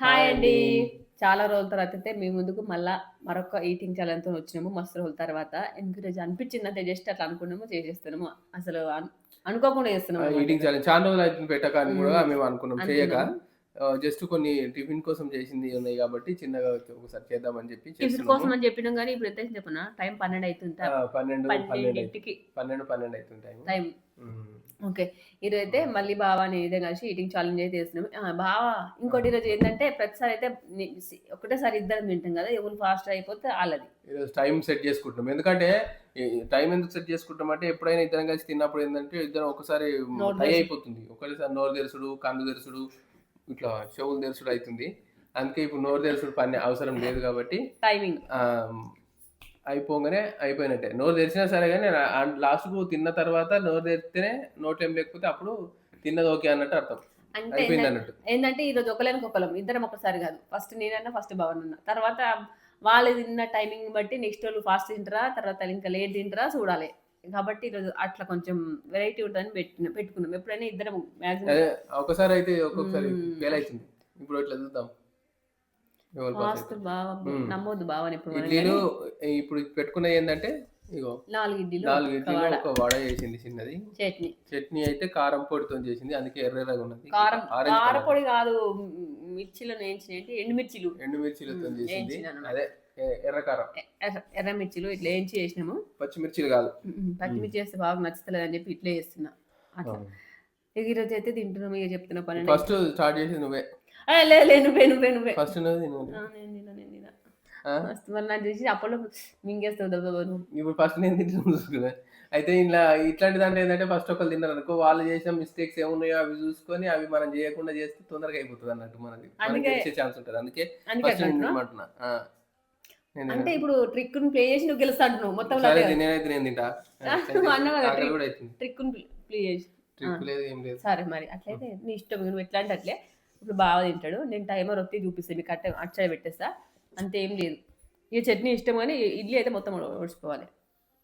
Hi అండి. చాలా రోజుల తర్వాత అయితే మీ ముందుకు మళ్ళా మరొక ఈటింగ్ ఛానల్తో వచ్చినాము మస్తు రోజుల తర్వాత. ఎందుకు రోజు అనిపించింది అంటే జస్ట్ అట్లా అనుకున్నాము చేసేస్తున్నాము. అసలు అను- అనుకోకుండా చేస్తున్నాము ఈటింగ్ ఛాలెంజ్ చాలా రోజులు అవుతుంది పెట్టక అని కూడా మ్మ్. అనుకున్నాం చేయక జస్ట్ కొన్ని టిఫిన్ కోసం చేసింది ఉన్నాయి కాబట్టి చిన్నగా ఒకసారి చేద్దామని చెప్పి టిఫిన్. కోసం అని చెప్పినాం కానీ ఇప్పుడు ఎంత చెప్పనా? టైం పన్నెండు అవుతుంది ఆ, పన్నెండు పన్నెండు పన్నెండు అవుతుంది టైం. ఓకే. ఈరోజు అయితే మళ్ళీ బావా అని ఇదే కలిసి ఈటింగ్ ఛాలెంజ్ అయితే చేస్తున్నాం. ఆ, బావా ఇంకోటి ఈరోజు ఏంటంటే ప్రతిసారి అయితే ఒకటేసారి ఇద్దరం తింటాం కదా ఎవరు ఫాస్ట్ అయిపోతే వాళ్ళది ఈరోజు టైం సెట్ చేసుకుంటున్నాం ఎందుకంటే టైం ఎందుకు సెట్ చేసుకుంటాం అంటే ఎప్పుడైనా ఇద్దరం కలిసి తిన్నప్పుడు ఏంటంటే ఇద్దరం ఒకసారి నోరు టై తెరుసు. అయిపోతుంది. ఒకసారి నోరు తెరుసుడు కన్ను తెరుసుడు ఇట్లా చెవులు తెరుసుడు అవుతుంది అందుకే ఇప్పుడు నోరు తెరుసుడు పని అవసరం లేదు కాబట్టి టైమింగ్ అయిపోగానే అయిపోయినట్టే. నోరు తెరిచినా సరే కానీ లాస్ట్కు తిన్న తర్వాత నోరు తెరిస్తేనే నోట్ ఏం లేకపోతే అప్పుడు తిన్నది ఓకే అన్నట్టు అర్థం. అంటే ఏంటంటే- ఈరోజు ఒకలేనికి ఒకలం ఇద్దరం ఒకసారి కాదు. ఫస్ట్ నేనన్నా ఫస్ట్ భవన్ అన్న. తర్వాత వాళ్ళు తిన్న టైమింగ్ బట్టి నెక్స్ట్ వాళ్ళు ఫాస్ట్ తింటారా తర్వాత ఇంకా లేట్ తింటారా చూడాలి. కాబట్టి ఈరోజు అట్లా కొంచెం వెరైటీ ఉంటుందని పెట్టిన పెట్టుకున్నాం. ఎప్పుడైనా ఇద్దరం ఒకసారి అయితే ఒక్కొక్కసారి ఇప్పుడు ఇట్లా చూద్దాం. బాగా మ్మ్. నమ్మొద్దు బావని ఇప్పుడు ఇడ్లీలు ఇప్పుడు పెట్టుకున్నది ఏంటంటే ఇగో నాలుగు ఇడ్లీలు నాలుగు ఇడ్లీలు వడ, ఒక వడ చేసింది చిన్నది. చట్నీ. చట్నీ అయితే కారం పొడితో చేసింది అందుకే ఎర్రగా ఉన్నది. కారం కలర్. కారపొడి కాదు మిర్చిలో వేయించినట్టు ఎండుమిర్చిలు. ఎండుమిర్చిలతో. చేసింది. అదే ఎర్ర కారం ఎర్ర- మిర్చిలు ఇట్లా వేయించి చేసినాము. పచ్చిమిర్చిలు కాదు. పచ్చిమిర్చి చేస్తే బాగా నచ్చుతలేదు అని చెప్పి ఇట్లా చేస్తున్నా. అట్లా. ఈరోజు అయితే తింటున్నాం ఇక చెప్తున్నా పన్నెండు ఫస్ట్ స్టార్ట్ చేసింది నువ్వే. లే లే నువ్వే నువ్వే నువ్వే. ఫస్ట్ నేను తినా నేను తినా ఆ? మస్తు మరి నాకు చూసి అప్పట్లో మింగేస్తావు దెబ్బ ఇప్పుడు ఫస్ట్ నేను తింటున్నా చూసుకున్నా అయితే ఇలా ఇట్లాంటి దాంట్లో ఏంటంటే ఫస్ట్ ఒకళ్ళు తిన్నారు అనుకో వాళ్ళు చేసిన మిస్టేక్స్ ఏమున్నాయో అవి చూసుకొని అవి మనం చేయకుండా చేస్తే తొందరగా అయిపోతుంది అన్నట్టు మనకి వచ్చే ఛాన్స్ ఉంటుంది. అందుకే అంటే తినను. ఇప్పుడు ట్రిక్ ప్లే చేసి నువ్వు గెలుస్తా అంటున్నావు మొత్తం సరే నేనైతే నేను తింటా. ట్రిక్ ప్లే చేసి. ట్రిక్ లేదు ఏం లేదు. సరే మరి అట్లయితే నీ ఇష్టం నువ్వు ఎట్లా అంటే అట్లే. ఇప్పుడు బాగా తింటాడు. నేను టైమర్ ఒత్తి చూపిస్తాను మీకు అట్ట అటు సైడ్ పెట్టేస్తా. అంతే ఏం లేదు. ఇక చట్నీ ఇష్టం కానీ ఇడ్లీ అయితే మొత్తం ఓడిచిపోవాలి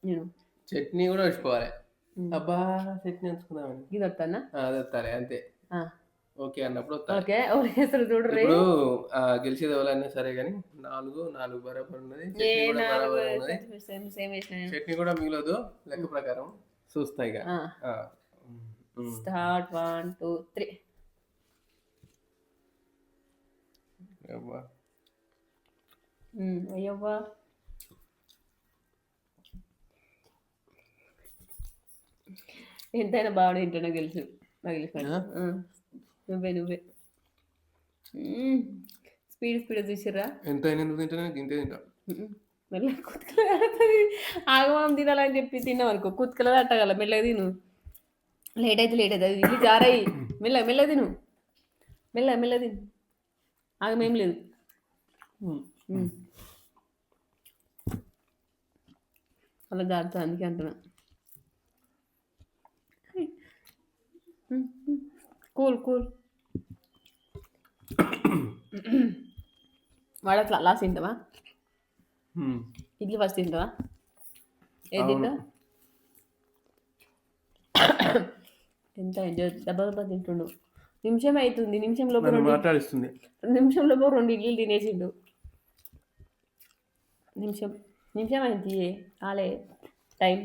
నేను. చట్నీ కూడా వచ్చిపోవాలి ఉమ్. అబ్బా చట్నీ ఉంచుకుందామని ఇది వస్తానా అది వస్తాలే అంతే. ఓకే అన్నప్పుడు వస్తాయి ఓకే ఓడేస్తారు చూడు ఇప్పుడు గెలిచేది ఎవరైనా సరే కానీ నాలుగు నాలుగు బరాబర్ ఉన్నది. చట్నీ కూడా మిగలదు లెక్క ప్రకారం. చూస్తాయి. Start one two three. అబ్బా. అయ్యవ్వా ఎంతైనా బాగా తింటానో తెలుసు? ఆ. నువ్వే నువ్వే స్పీడ్ స్పీడ్ చూసిర్రా ఎంత అయినా ఎందుకు తింటా తింటే తింటా మెల్ల కుత్కలు ఆడుతుంది. ఆగమనం తినాలని చెప్పి తిన్నాం అనుకో కుత్కలు అట్టగల మెల్లగా తిను. లేట్ అయితే లేట్ అవుతుంది ఇల్లు జారాయి మెల్ల మెల్ల తిను. మెల్ల మెల్ల తిను. ఆగమేం లేదు. అలా జారుతా అందుకే అంటున్నా. Cool cool. వాడు అట్లా లాస్ట్ తింటావా. ఇడ్లీ ఫస్ట్ తింటావా? ఏది. తింటావా? ఎంత ఎంజాయ్ దెబ్బ దెబ్బ తింటుండు. నిమిషం అవుతుంది నిమిషం లోపు నన్ను రెండు మాట్లాడిస్తుంది. నిమిషం లోపు రెండు ఇడ్లీలు తినేసిండు. నిమిషం నిమిషం అయింది కాలే టైం.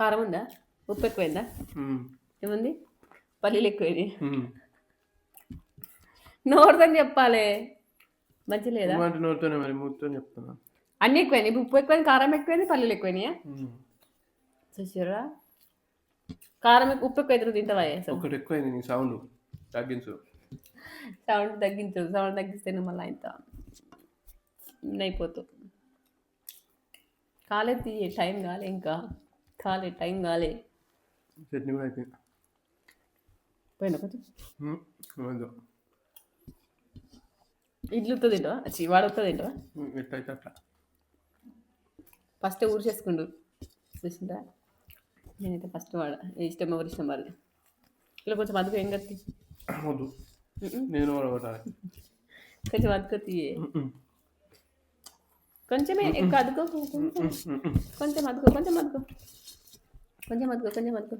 కారం ఉందా? ఉప్పు ఎక్కువైందా. ఏముంది? పల్లీలు ఎక్కువైంది. నోరుదని చెప్పాలి. మంచి లేదా? నోరుతోనే మరి మూతో చెప్తున్నా. అన్నీ ఎక్కువైనాయి ఉప్పు ఎక్కువైంది కారం ఎక్కువైంది పల్లీలు ఎక్కువైనాయా? ఉమ్. చూసారా కారం ఉప్పు ఎక్కువ తింటావా ఒకటి ఎక్కువైంది నీ సౌండ్. తగ్గించు. సౌండ్ తగ్గించు సౌండ్ తగ్గిస్తేనే మళ్ళీ ఇంత అయిపోతు కాలే తీయ టైం కాలే ఇంకా. కాలే టైం కాలే. చట్నీ కూడా అయిపోయింది. పోయినా కొంచెం. ఇడ్లుతో తింటావా? చి వాడుతో తింటావా? ఫస్ట్ ఊరు చేసుకుండు చూసిందా నేనైతే ఫస్ట్ వాడ ఇష్టం ఎవరు ఇష్టం వాళ్ళు ఇలా కొంచెం అదుపు ఏం కత్తి? వద్దు. నేను కొంచెం అదుకు తీయే ఉమ్. కొంచెమే ఎక్కువ అదుకో కొంచెం అదుకో కొంచెం అదుకో కొంచెం అదుకో కొంచెం అదుకో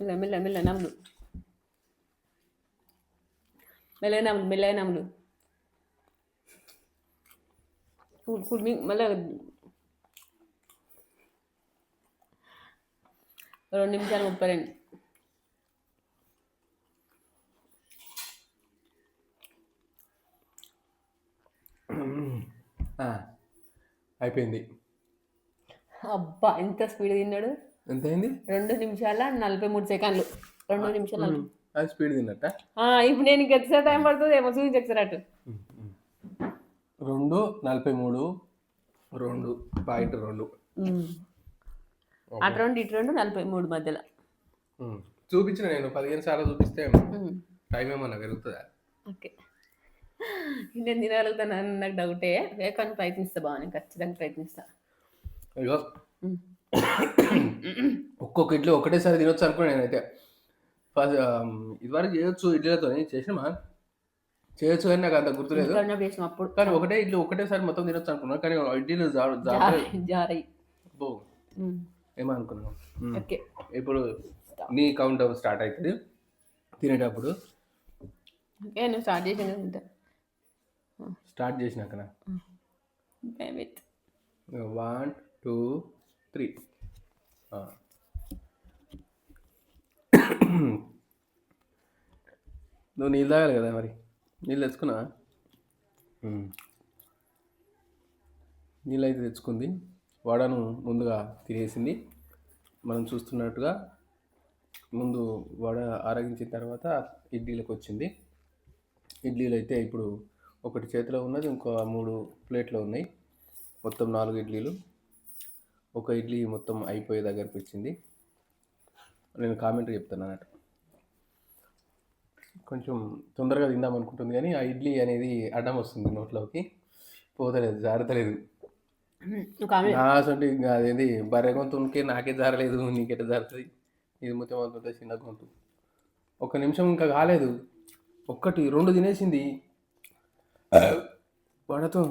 మెల్ల మెల్ల మెల్ల నమ్ములు మెల్లగా నమ్ములు మెల్లగా నమ్ములు కూల్ కూల్ మళ్ళీ రెండు నిమిషాలు ముప్పై రెండు. అయిపోయింది. అబ్బా ఎంత స్పీడ్ తిన్నాడు? ఎంత అయింది రెండు నిమిషాల నలభై మూడు సెకండ్లు. రెండు నిమిషాలు అది స్పీడ్ తిన్నట్ట? ఇప్పుడు నేను ఎంతసేపు టైం పడుతుంది ఏమో చూపించి ఒకసారి అటు. రెండు నలభై మూడు రెండు పాయింట్ రెండు. అటు రెండు ఇటు రెండు నలభై మూడు మధ్యలో. చూపించిన నేను పదిహేను సార్లు చూపిస్తే. టైం ఏమన్నా పెరుగుతుందా? ఓకే. నేను తినగలుగుతాను నాకు డౌటే. కానీ ప్రయత్నిస్తా బాగా నేను ఖచ్చితంగా ప్రయత్నిస్తా. అయ్యో. ఒక్కొక్క ఇడ్లీ ఒకటేసారి తినొచ్చు అనుకున్నా నేనైతే. ఫస్ట్ ఇదివరకు చేయొచ్చు ఇడ్లీలతో చేసినామా చేయొచ్చు కానీ నాకు అంత గుర్తులేదు అప్పుడు. కానీ ఒకటే ఇడ్లీ ఒకటేసారి మొత్తం తినొచ్చు అనుకున్నా. కానీ ఇడ్లీలు జారై జారై ఉమ్. ఓకే. ఇప్పుడు నీ కౌంట్ డౌన్ స్టార్ట్ అవుతుంది తినేటప్పుడు ఓకే నువ్వు స్టార్ట్ చేసిన స్టార్ట్ చేసినాక వన్ టూ త్రీ నువ్వు నీళ్ళు తాగాలి కదా మరి? నీళ్ళు తెచ్చుకున్నా నీళ్ళు అయితే తెచ్చుకుంది. వడను ముందుగా తినేసింది. మనం చూస్తున్నట్టుగా ముందు వడ ఆరగించిన తర్వాత ఇడ్లీలకు వచ్చింది ఇడ్లీలు అయితే ఇప్పుడు ఒకటి చేతిలో ఉన్నది ఇంకో మూడు ప్లేట్లో ఉన్నాయి. మొత్తం నాలుగు ఇడ్లీలు. ఒక ఇడ్లీ మొత్తం అయిపోయే దగ్గరికి వచ్చింది. నేను కామెంట్ చెప్తాను అన్నట్టు. కొంచెం తొందరగా తిందాం అనుకుంటుంది కానీ ఆ ఇడ్లీ అనేది అడ్డం వస్తుంది నోట్లోకి. పోతలేదు జారతలేదు. అసలు ఇంకా అదేంది బర్రె గొంతు ఉంటే నాకే జారలేదు నీకెట జారుతుంది? ఇది మొత్తం అవుతుంటే చిన్న గొంతు. ఒక నిమిషం ఇంకా కాలేదు. ఒక్కటి రెండు తినేసింది. వడతో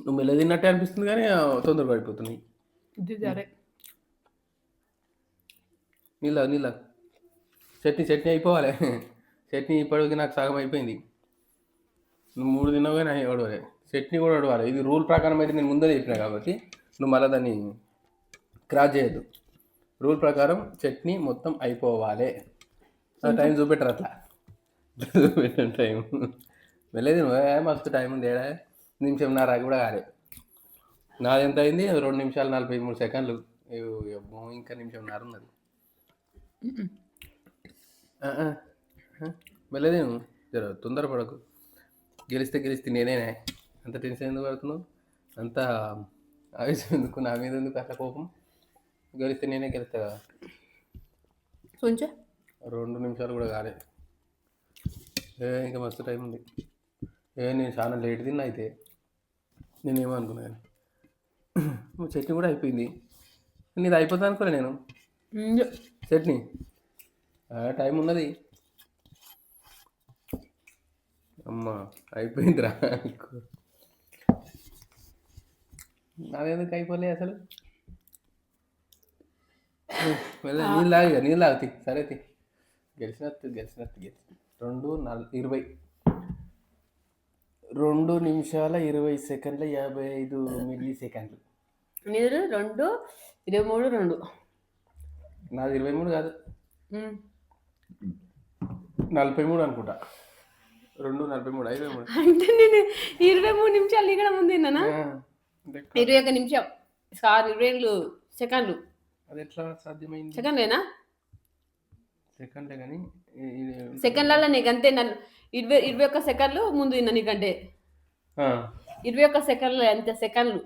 నువ్వు మెల్ల తిన్నట్టే అనిపిస్తుంది కానీ తొందరగా పడిపోతున్నాయి నీళ్ళ నీళ్ళ. చట్నీ చట్నీ అయిపోవాలి. చట్నీ ఇప్పటికి నాకు సగం అయిపోయింది. నువ్వు మూడు తిన్నావు కానీ అవి చట్నీ కూడా అడవాలి ఇది రూల్ ప్రకారం అయితే నేను ముందే చెప్పిన కాబట్టి నువ్వు మళ్ళీ దాన్ని క్రాస్ చేయొద్దు. రూల్ ప్రకారం చట్నీ మొత్తం అయిపోవాలి. టైం చూపెట్టరు అట్లా? చూపెట్టాను టైం. వెళ్ళేది మస్తు టైం ఉంది ఏడా? నిమిషం నారా కూడా కాలే. నాది ఎంత అయింది? రెండు నిమిషాలు నలభై మూడు సెకండ్లు. ఇంకా నిమిషం నార ఉన్నది. వెళ్ళేది నువ్వు? జర తొందరపడకు. గెలిస్తే గెలిస్తే నేనేనే. అంత టెన్షన్ ఎందుకు పడుతున్నావు? అంత ఆవేశం ఎందుకు? నా మీద ఎందుకు అట్లా కోపం? గెలిస్తే నేనే గెలుస్తా కదా. కొంచెం. రెండు నిమిషాలు కూడా కాలే. ఏ ఇంకా మస్తు టైం ఉంది. ఏ నేను చాలా లేట్ తిన్నా అయితే. నేనేమో అనుకున్నాను చట్నీ కూడా అయిపోయింది. నీది అయిపోతుంది అనుకోలే నేను. చట్నీ. టైం ఉన్నది. అమ్మా అయిపోయిందిరా. నాదెందుకు అయిపోలే అసలు? వెళ్ళ నీళ్ళు లాగి నీళ్ళు లాగుతి సరే తి. గెలిచినట్టు గెలిచినట్టు గెలిచి రెండు నల్ ఇరవై. రెండు నిమిషాల ఇరవై సెకండ్ల యాభై ఐదు మిల్లీ సెకండ్లు మీరు రెండు ఇరవై మూడు రెండు. నాది ఇరవై మూడు కాదు. నలభై మూడు అనుకుంటా. రెండు నలభై మూడు ఇరవై మూడు. అంటే నేను ఇరవై మూడు నిమిషాలు ఇక్కడ ముందు. ఇరవై ఒక నిమిషం. సార్ ఇరవై సెకండ్లు. అది ఎట్లా సాధ్యమైంది? సెకండ్లేనా సెకండ్లే కానీ సెకండ్లలో నీకు అంతే నన్ను. ఇరవై ఇరవై ఒక్క సెకండ్లు ముందు తిన్నా నీకంటే. ఇరవై ఒక్క సెకండ్లు అంతే సెకండ్లు?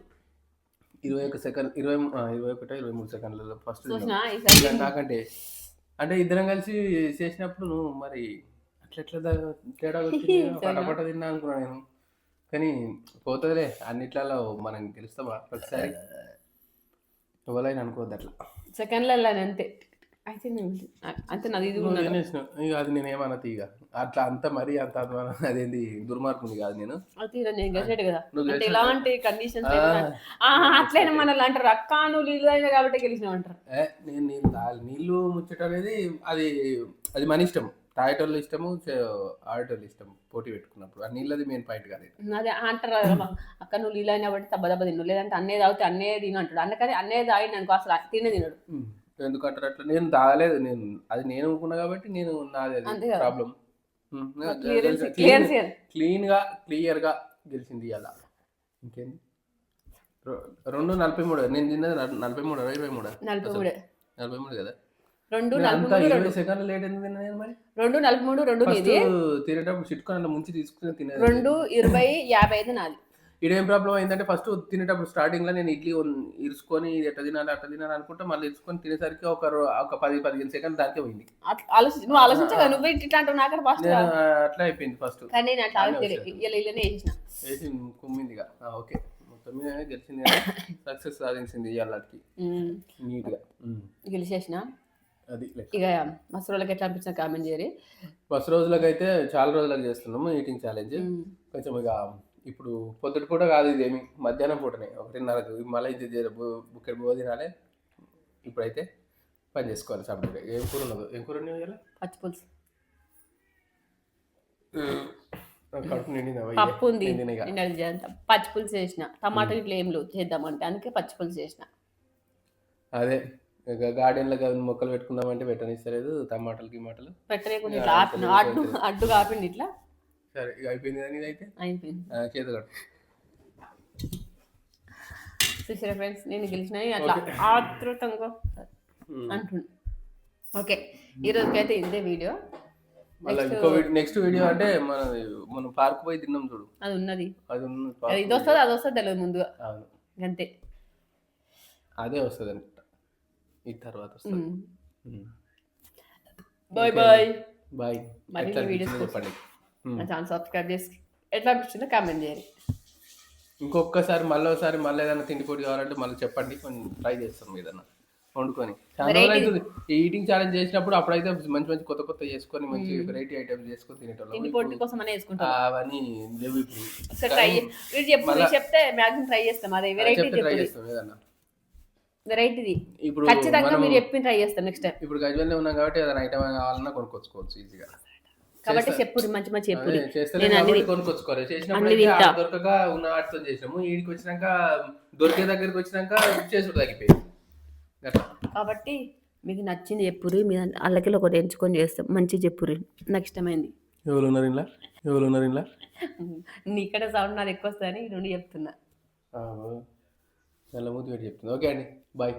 ఇరవై ఒక సెకండ్ ఇరవై ఇరవై ఒకటో ఇరవై మూడు సెకండ్లలో ఫస్ట్ నాకంటే. అంటే ఇద్దరం కలిసి చేసినప్పుడు నువ్వు మరి అట్లా ఎట్లా తేడా వచ్చింది? పటపట తిన్నా అనుకున్నా నేను. కానీ పోతుందిలే అన్నిట్లలో మనం గెలుస్తామా ప్రతిసారి ఎవరైనా అనుకోవద్దు అట్లా. సెకండ్లలో అంతే అయితే అంతే నాది ఇది. ఇక అది నేను ఏమన్నా తీగ అట్లా అంత మరీ అంత అదేంది దుర్మార్గుంది కాదు నేను. నేను గెలిచాడు కదా. అంటే. ఎలాంటి కండిషన్స్. అట్లయినా మనల్ని అంటారు అక్క నువ్వు నీళ్ళు అయినా కాబట్టి గెలిచినావు అంటారు నేను నీళ్ళు ముచ్చట అనేది అది అది మన ఇష్టం. తాగేటోళ్ళ ఇష్టము ఆడేటోళ్ళ ఇష్టం పోటీ పెట్టుకున్నప్పుడు. ఆ నీళ్ళది మెయిన్ పాయింట్ కాదు అదే అంటారు అక్క నువ్వు నీళ్ళు అయినా బట్టి దెబ్బ దెబ్బ తిను. లేదంటే అన్నే తాగితే అన్నే తిను అంటాడు. అందుకని అన్నే తాగి అనుకో అసలు తినే తినడు. ఎందుకంటారు అట్లా? నేను తాగలేదు. నేను అది నేను అనుకున్నా కాబట్టి నేను నాది. ప్రాబ్లం క్లీన్గా క్లియర్గా గెలిచింది అలా ఇంకేంది రెండు నలభై మూడు. నేను తిన్నది నల- నలభై మూడు ఇరవై మూడు. నలభై మూడు. నలభై మూడు కదా? రెండు రెండు. నలభై మూడు రెండు నీది. తినేటప్పుడు చిట్టుకొని అలా ముంచి తీసుకుని తినేది. రెండు ఇరవై యాభై ఐదు నాది. ఏం ప్రాబ్లం అయిందంటే ఫస్ట్ తినేటప్పుడు స్టార్టింగ్లో నేను ఇడ్లీ ఇరుచుకొని ఇది ఎట్ట తినాలి అట్ట తినాలి అనుకుంటే మళ్ళీ ఇరుచుకొని తినేసరికి ఒక ఒక పది పదిహేను సెకండ్ దానికే పోయింది. నువ్వు ఆలోచించగా నువ్వు ఇట్లా అంటావు నాకు ఫాస్ట్ అట్లా అయిపోయింది ఫస్ట్. కానీ నేను అట్లా వేసి కుమ్మిందిగా ఆ, ఓకే. మొత్తం గెలిచింది సక్సెస్ సాధించింది ఇవాళకి నీట్గా. గెలిచేసిన? అది ఇక మస్తు రోజులకి ఎట్లా అనిపించిన కామెంట్ చేయరి. ఫస్ట్ రోజులకు అయితే చాలా రోజులకు చేస్తున్నాము ఈటింగ్ ఛాలెంజ్ కొంచెం ఇక ఇప్పుడు పొద్దుటి పూట కాదు ఇదేమి మధ్యాహ్నం పూటనే ఒకటిన్నరకు మళ్ళీ ఇది బుక్కెట్ బో తినాలి ఇప్పుడైతే పని చేసుకోవాలి సపరేట్గా. ఏం కూర ఉండదు ఏం కూర ఉండదు ఇలా పచ్చి పులుసు. కడుపు నిండింది పప్పు ఉంది. పచ్చి పులుసు చేసిన. టమాటా ఇట్లా ఏం లేవు చేద్దామంటే అందుకే పచ్చి పులుసు చేసిన. అదే. గార్డెన్లో మొక్కలు పెట్టుకుందామంటే పెట్టనిస్తలేదు టమాటాలు గిమాటలు. పెట్టలేకుండా ఇట్లా ఆపిన అడ్డు అడ్డు కాపిండి ఇట్లా. సరే ఇక అయిపోయింది కానీ ఇదైతే అయిపోయింది. చేతి కట్టు చూసారా ఫ్రెండ్స్ నేను గెలిచిన అట్లా ఆతృతంగా అంటుండు. ఓకే ఈ రోజుకైతే ఇదే వీడియో. మళ్ళీ ఇంకో నెక్స్ట్ వీడియో అంటే మన మనం పార్క్ పోయి తిన్నాం చూడు. అది ఉన్నది. అది ఉన్న అది park ఇది వస్తుంది అది వస్తుంది తెలియదు ముందుగా. అవును. అంతే అదే వస్తుంది ఈ తర్వాత వస్తుంది. బాయ్ బాయ్ బాయ్ మరిన్ని అనిపించిందో చెప్పండి. నా ఛానల్ సబ్స్క్రైబ్ చేసి ఎట్లా అనిపించిందో కామెంట్ చేయండి. ఇంకొకసారి మళ్ళీ ఒకసారి మళ్ళీ ఏదైనా తిండి పొడి కావాలంటే మళ్ళీ చెప్పండి. కొంచెం ట్రై చేస్తాం ఏదన్నా వండుకొని. ఈ ఈటింగ్ ఛాలెంజ్ చేసినప్పుడు అప్పుడైతే మంచి మంచి కొత్త కొత్త చేసుకొని మంచి వెరైటీ ఐటమ్స్ చేసుకొని తినేటోళ్ళం. కోసం అవన్నీ లేవు ఇప్పుడు. ట్రై చెప్తే మ్యాక్సిమం ట్రై చేస్తాం. అదే వెరైటీ ట్రై చేస్తాం ఏదన్నా వెరైటీది. ఇప్పుడు ఖచ్చితంగా మీరు చెప్పింది ట్రై చేస్తాం నెక్స్ట్ టైం ఇప్పుడు గజ్వెల్లో ఉన్నాం కాబట్టి ఏదైనా ఐటమ్ కావాలన్నా కొనుక్కొచ్చుకోవచ్చు ఈజీగా కాబట్టి చెప్పురి మంచి మంచి చెప్పురి కొనుక్కొచ్చుకోవాలి. చేసినప్పుడు అన్ని. ఆ దొరకక ఉన్న వాటితో చేసినాము ఈడికి వచ్చినాక దొరికే దగ్గరికి వచ్చినాక చేసుడు తగ్గిపోయింది. కాబట్టి మీకు నచ్చింది చెప్పురి మీ అల్లకిలో ఒకటి ఎంచుకొని చేస్తాం. మంచి చెప్పురి నాకు ఇష్టమైంది ఎవరు ఉన్నారు ఇలా ఎవరు ఉన్నారు ఇలా నీ ఇక్కడ సౌండ్ నాది ఎక్కువ వస్తుందని ఈ నుండి చెప్తున్నా. నల్ల మూతి పెట్టి చెప్తుంది. ఓకే అండి. బాయ్.